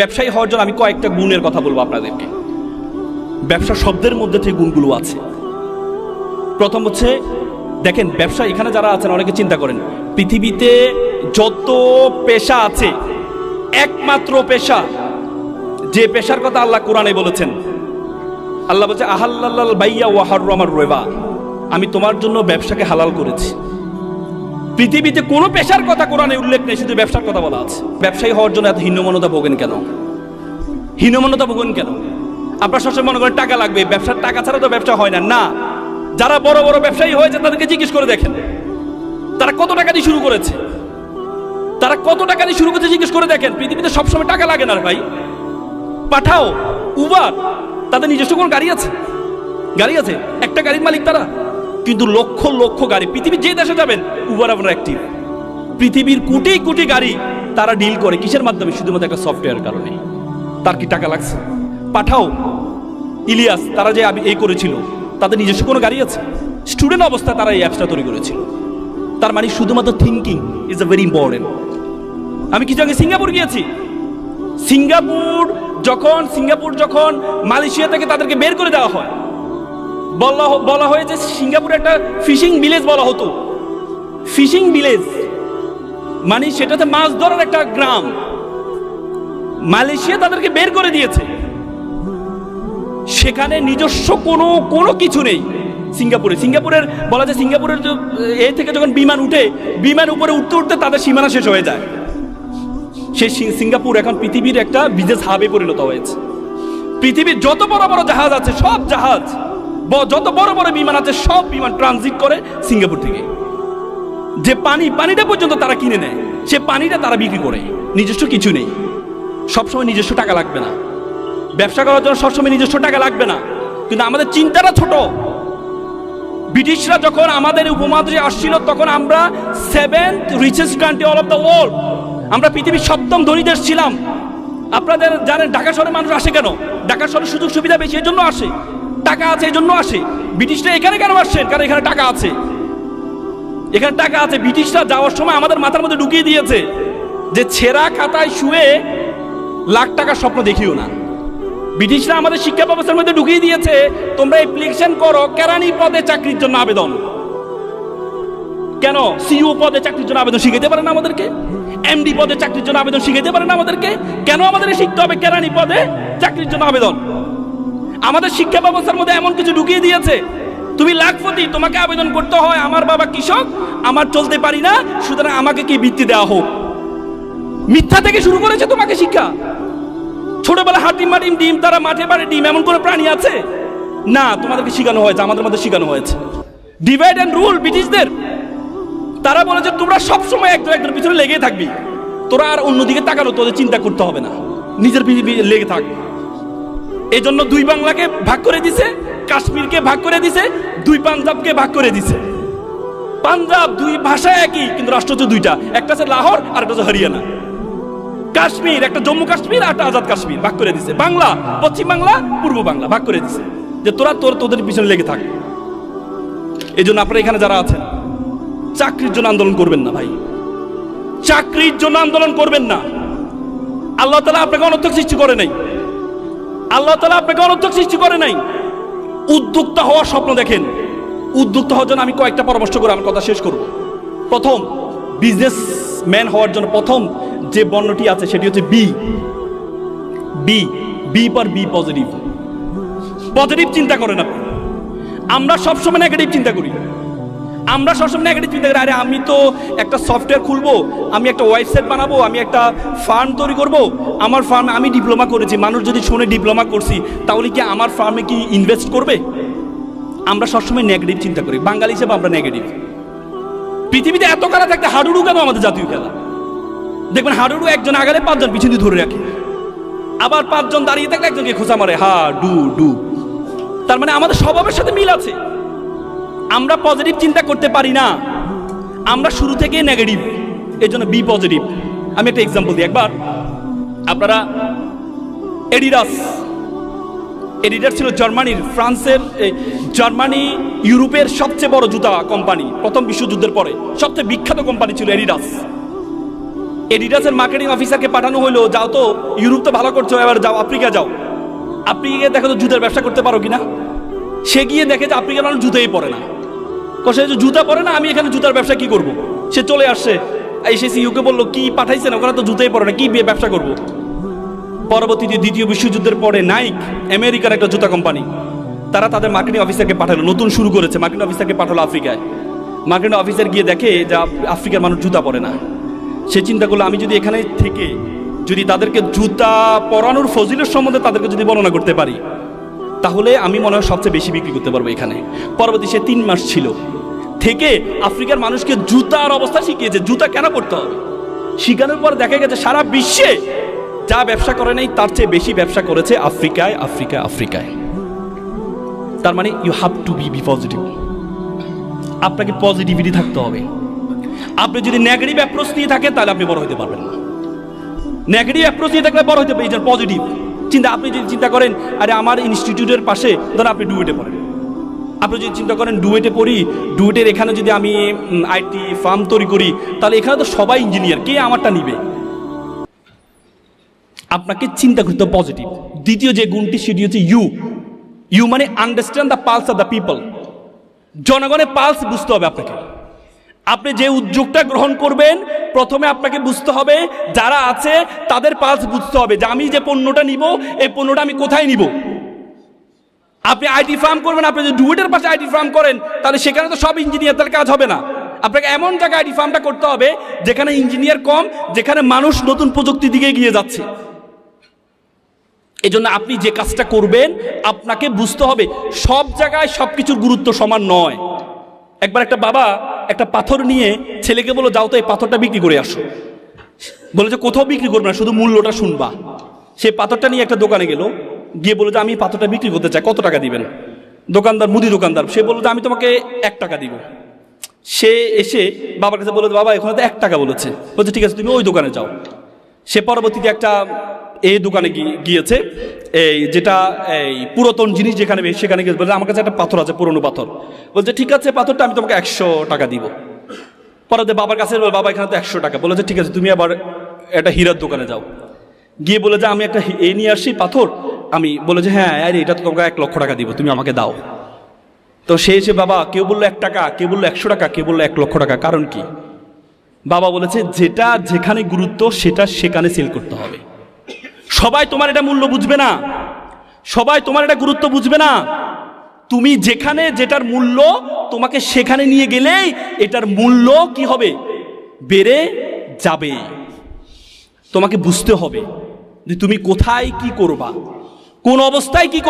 ব্যবসায়ী হওয়ার জন্য আমি কয়েকটা গুণের কথা বলব আপনাদেরকে। ব্যবসা শব্দের মধ্যে থেকে গুণগুলো আছে। প্রথম হচ্ছে, দেখেন, ব্যবসা এখানে যারা আছেন, অনেকে চিন্তা করেন, পৃথিবীতে যত পেশা আছে, একমাত্র পেশা, যে পেশার কথা আল্লাহ কোরআনে বলেছেন, আল্লাহ বলছে আহাল্লাল বাইয়া ওয়াহার আমার রেবা। আমি তোমার জন্য ব্যবসাকে হালাল করেছি। পৃথিবীতে কোনো পেশার কথা কোরআনে উল্লেখ নেই, শুধু ব্যবসার কথা বলা আছে। ব্যবসায়ী হওয়ার জন্য এত হীনমনতা ভোগেন কেন? হীনমনতা ভোগেন কেন? আপনার সবসময় মনে করেন টাকা লাগবে, ব্যবসার টাকা ছাড়া তো ব্যবসা হয় না। না, যারা বড় বড় ব্যবসায়ী হয়েছে, তাদেরকে জিজ্ঞেস করে দেখেন। তারা কত টাকা দিয়ে শুরু করেছে? তারা কত টাকা দিয়ে শুরু করেছে, জিজ্ঞেস করে দেখেন। পৃথিবীতে সবসময় টাকা লাগে না ভাই। পাঠাও, উবার। তাদের নিজস্ব কোনো গাড়ি আছে? গাড়ি আছে? একটা গাড়ির মালিক তারা? কিন্তু লক্ষ লক্ষ গাড়ি পৃথিবীর যে দেশে যাবেন উবার আপনার অ্যাক্টিভ পৃথিবীর কোটি কোটি গাড়ি তারা ডিল করে কিসের মাধ্যমে? শুধুমাত্র একটা সফটওয়্যার কারণে। তার কি টাকা লাগছে? পাঠাও। ইলিয়াস, তারা যে আমি এই করেছিল, তাদের নিজস্ব কোনো গাড়ি আছে? স্টুডেন্ট অবস্থায় তারা এই অ্যাপসটা তৈরি করেছিল। তার মানে শুধুমাত্র thinking is a very important আমি কিছু আগে সিঙ্গাপুর গিয়েছি। সিঙ্গাপুর যখন সিঙ্গাপুর যখন মালয়েশিয়া থেকে তাদেরকে বের করে দেওয়া হয় বলা বলা হয় যে সিঙ্গাপুরে একটা ফিশিং ভিলেজ বলা হতো। Fishing village. মানে সেটাতে মাছ ধরার একটা গ্রাম। মালয়েশিয়া তাদেরকে বের করে দিয়েছে। সেখানে নিজস্ব কোনো কোনো কিছু নেই সিঙ্গাপুরে। সিঙ্গাপুরের, বলা যায় সিঙ্গাপুরের এ থেকে যখন বিমান উঠে, বিমান উপরে উঠতে উঠতে তাদের সীমানা শেষ হয়ে যায়। সিং- সিঙ্গাপুর এখন পৃথিবীর একটা বিজনেস হাবে পরিণত হয়েছে। পৃথিবীর যত বড় বড় জাহাজ আছে, সব জাহাজ যত বড় বড় বিমান আছে, সব বিমান ট্রানজিট করে সিঙ্গাপুর থেকে। যে পানি, পানিটা পর্যন্ত তারা কিনে নেয়, সে পানিটা তারা বিক্রি করে। নিজস্ব কিছু নেই। সবসময় নিজস্ব টাকা লাগবে না। ব্যবসা করার জন্য সবসময় নিজস্ব টাকা লাগবে না। কিন্তু আমাদের চিন্তাটা ছোট। ব্রিটিশরা যখন আমাদের উপমহাদেশে আসছিল, তখন আমরা seventh richest country all of the world আমরা পৃথিবীর সপ্তম ধনী দেশ ছিলাম। আপনাদের জানেন ঢাকা শহরে মানুষ আসে কেন? ঢাকা শহরে সুযোগ সুবিধা বেশি এই জন্য আসে। টাকা আছে, এই জন্য আসে। ব্রিটিশরা এখানে কেন আসছেন? কারণ এখানে টাকা আছে। এখানে টাকা আছে। ব্রিটিশরা যাওয়ার সময় আমাদের মাথার মধ্যে ঢুকিয়ে দিয়েছে যে ছেঁড়া খাতায় শুয়ে লাখ টাকার স্বপ্ন দেখিও না। ব্রিটিশরা আমাদের শিক্ষা ব্যবস্থার মধ্যে ঢুকিয়ে দিয়েছে, তোমরা অ্যাপ্লিকেশন করো, কেরানি পদে চাকরির জন্য আবেদন। কেন? সিইও পদে চাকরির জন্য আবেদন শিখাইতে পারে না আমাদেরকে? এমডি পদে চাকরির জন্য আবেদন শিখাইতে পারে না আমাদেরকে? কেন আমাদের শিখতে হবে কেরানি পদে চাকরির জন্য আবেদন? আমাদের শিক্ষা ব্যবস্থার মধ্যে এমন কিছু ঢুকিয়ে দিয়েছে। তুমি লাখপতি, তোমাকে আবেদন করতে হয় আমার বাবা কৃষক, আমার চলতে পারি না, সুতরাং আমাকে কি বৃত্তি দেওয়া হোক? মিথ্যা থেকে শুরু করেছে তোমাকে শিক্ষা। ছোটবেলা হাটিম মাটিম, ডিম তারা মাঠে পারে ডিম, এমন কোনো প্রাণী আছে? না, তোমাদেরকে শেখানো হয়েছে, আমাদের মধ্যে শেখানো হয়েছে। ডিভাইড অ্যান্ড রুল ব্রিটিশদের। তারা বলেছে তোমরা সবসময় একজন একজন পিছনে লেগেই থাকবি। তোরা আর অন্যদিকে তাকানো তোদের চিন্তা করতে হবে না। নিজের লেগে থাক। এই জন্য দুই বাংলাকে ভাগ করে দিছে, কাশ্মীরকে ভাগ করে দিছে, দুই পাঞ্জাবকে ভাগ করে দিছে। পাঞ্জাব দুই ভাষা একই, কিন্তু রাষ্ট্র হচ্ছে দুইটা। একটা হচ্ছে লাহোর আর একটা হচ্ছে হরিয়ানা। কাশ্মীর, একটা জম্মু কাশ্মীর আর একটা আজাদ কাশ্মীর ভাগ করে দিছে। বাংলা, পশ্চিম বাংলা, পূর্ব বাংলা ভাগ করে দিছে। যে তোরা, তোর, তোদের পিছনে লেগে থাক। এই জন্য আপনারা এখানে যারা আছেন, চাকরির জন্য আন্দোলন করবেন না ভাই। চাকরির জন্য আন্দোলন করবেন না। আল্লাহ তালা আপনাকে অনর্থক সৃষ্টি করে নাই। আল্লাহ তালা আপনাকে অনর্থক সৃষ্টি করে নাই। উদ্যোক্তা হওয়ার স্বপ্ন দেখেন। উদ্যোক্তা হওয়ার জন্য আমি কয়েকটা পরামর্শ করে আমার কথা শেষ করব। প্রথম বিজনেস ম্যান হওয়ার জন্য প্রথম যে বর্ণটি আছে সেটি হচ্ছে বি বি বি পর বি পজিটিভ পজিটিভ চিন্তা করেন আপনি। আমরা সবসময় নেগেটিভ চিন্তা করি। আমরা সবসময় নেগেটিভ চিন্তা করি, আরে আমি তো একটা সফটওয়্যার খুলবো, আমি একটা ওয়েবসাইট বানাবো, আমি একটা ফার্ম তৈরি করব, আমার ফার্মে আমি ডিপ্লোমা করেছি, মানুষ যদি শুনে ডিপ্লোমা করছি, তাহলে কি আমার ফার্মে কি ইনভেস্ট করবে? আমরা সবসময় নেগেটিভ চিন্তা করি, বাঙালি হিসেবে আমরা নেগেটিভ পৃথিবীতে এত খেলা থাকতে হাডুডু কেন আমাদের জাতীয় খেলা? দেখবেন হাডুডু একজন আগালে পাঁচজন পিছনে ধরে রাখে। আবার পাঁচজন দাঁড়িয়ে থাকলে একজনকে খোঁচা মারে হা ডু ডু তার মানে আমাদের স্বভাবের সাথে মিল আছে। আমরা পজিটিভ চিন্তা করতে পারি না। আমরা শুরু থেকে নেগেটিভ এই জন্য বি পজিটিভ আমি একটা এক্সাম্পল দিই, একবার। আপনারা এডিডাস এডিডাস ছিল জার্মানির, ফ্রান্সের জার্মানি, ইউরোপের সবচেয়ে বড় জুতা কোম্পানি প্রথম বিশ্বযুদ্ধের পরে। সবচেয়ে বিখ্যাত কোম্পানি ছিল এডিডাস এডিডাসের মার্কেটিং অফিসারকে পাঠানো হলো যাও তো, ইউরোপ তো ভালো করছ, এবার যাও, আফ্রিকা যাও। আফ্রিকা দেখো তো জুতার ব্যবসা করতে পারো কিনা? সে গিয়ে দেখে যে আফ্রিকার মানুষ জুতোই পরে না। কষে যে জুতা পরে না, আমি এখানে জুতার ব্যবসা কি করব? সে চলে আসছে। এসে সিইউকে বলল, কি পাঠাইছেন ওখানে তো জুতাই পরে না, কি ব্যবসা করব? পরবর্তীতে দ্বিতীয় বিশ্বযুদ্ধের পরে নাইক আমেরিকার একটা জুতা কোম্পানি তারা তাদের মার্কেটিং অফিসারকে পাঠালো, নতুন শুরু করেছে মার্কেটিং অফিসারকে পাঠালো আফ্রিকায়। মার্কেটিং অফিসার গিয়ে দেখে যে আফ- আফ্রিকার মানুষ জুতা পরে না। সে চিন্তা করল, আমি যদি এখানে থেকে যদি তাদেরকে জুতা পরানোর ফজিলের সম্বন্ধে তাদেরকে যদি বর্ণনা করতে পারি তাহলে আমি মনে হয় সবচেয়ে বেশি বিক্রি করতে পারব এখানে। পরবর্তী সে তিন মাস ছিল। থেকে আফ্রিকার মানুষকে জুতার অবস্থা শিখিয়েছে, জুতা কেন পড়তে হবে? শিখানোর পর দেখা গেছে সারা বিশ্বে যা ব্যবসা করে নাই, তার চেয়ে বেশি ব্যবসা করেছে আফ্রিকায় আফ্রিকায় আফ্রিকায়। তার মানে you have to be be positive আপনাকে পজিটিভিটি থাকতে হবে। আপনি যদি নেগেটিভ অ্যাপ্রোচ নিয়ে থাকেন, তাহলে আপনি বড় হতে পারবেন না। নেগেটিভ অ্যাপ্রোচ নিয়ে থাকলে বড় হতে পারেন পজিটিভ চিন্তা, আপনি যদি চিন্তা করেন, আরে আমার ইনস্টিটিউটের পাশে ধরো আপনি ডুয়েটে পড়েন। আপনি যদি চিন্তা করেন ডুয়েটে পড়ি ডুয়েটের এখানে যদি আমি আইটি ফার্ম তৈরি করি, তাহলে এখানে তো সবাই ইঞ্জিনিয়ার কে আমারটা নিবে? আপনাকে চিন্তা করতে পজিটিভ দ্বিতীয় যে গুণটি, সেটি হচ্ছে ইউ ইউ মানে understand the pulse of the people জনগণের পালস বুঝতে হবে আপনাকে। আপনি যে উদ্যোগটা গ্রহণ করবেন, প্রথমে আপনাকে বুঝতে হবে যারা আছে, তাদের পালস বুঝতে হবে যে আমি যে পণ্যটা নিব, এই পণ্যটা আমি কোথায় নিব। আপনি আইটি ফার্ম করবেন, আপনি যদি ডুয়েটের পাশে আইটি ফার্ম করেন, তাহলে সেখানে তো সব ইঞ্জিনিয়ার তাহলে কাজ হবে না। আপনাকে এমন জায়গায় আইটি ফার্মটা করতে হবে, যেখানে ইঞ্জিনিয়ার কম, যেখানে মানুষ নতুন প্রযুক্তির দিকে এগিয়ে যাচ্ছে। এই জন্য আপনি যে কাজটা করবেন, আপনাকে বুঝতে হবে সব জায়গায় সব কিছুর গুরুত্ব সমান নয়। একবার একটা বাবা একটা পাথর নিয়ে ছেলেকে বলো, যাও তো এই পাথরটা বিক্রি করে আসো। বলে যে, কোথাও বিক্রি করবে না, শুধু মূল্যটা শুনবা। সে পাথরটা নিয়ে একটা দোকানে গেল, গিয়ে বলে যে, আমি পাথরটা বিক্রি করতে চাই, কত টাকা দিবেন? দোকানদার, মুদি দোকানদার, সে বলল যে, আমি তোমাকে এক টাকা দিব। সে এসে বাবার কাছে বলে বাবা, এখানে তো এক টাকা বলেছে। বলছে, ঠিক আছে, তুমি ওই দোকানে যাও। সে পরবর্তীতে একটা এই দোকানে গিয়েছে। এই যেটা এই পুরাতন জিনিস যেখানে সেখানে গিয়ে বলছে আমার কাছে একটা পাথর আছে পুরনো পাথর। বলছে ঠিক আছে পাথরটা আমি তোমাকে একশো টাকা দিব। পরে বাবার কাছে বলে, বাবা এখানে তো একশো টাকা। বলেছে ঠিক আছে তুমি আবার একটা হীরার দোকানে যাও। গিয়ে বলে যে আমি একটা এ নিয়ে আসি পাথর। আমি বলে যে হ্যাঁ আরে এটা তো তোমাকে এক লক্ষ টাকা দিব তুমি আমাকে দাও। তো সে এসে বাবা কেউ বলল এক টাকা কেউ বলল একশো টাকা কেউ বলল এক লক্ষ টাকা কারণ কি? বাবা বলেছে যেটা যেখানে গুরুত্ব সেটা সেখানে সেল করতে হবে। সবাই তোমার এটা মূল্য বুঝবে না। সবাই তোমার এটা গুরুত্ব বুঝবে না। তুমি যেখানে যেটার মূল্য তোমাকে সেখানে নিয়ে গেলেই এটার মূল্য কি হবে? বেড়ে যাবে। তোমাকে বুঝতে হবে যে তুমি কোথায় কি করবা, কোন অবস্থায় কি।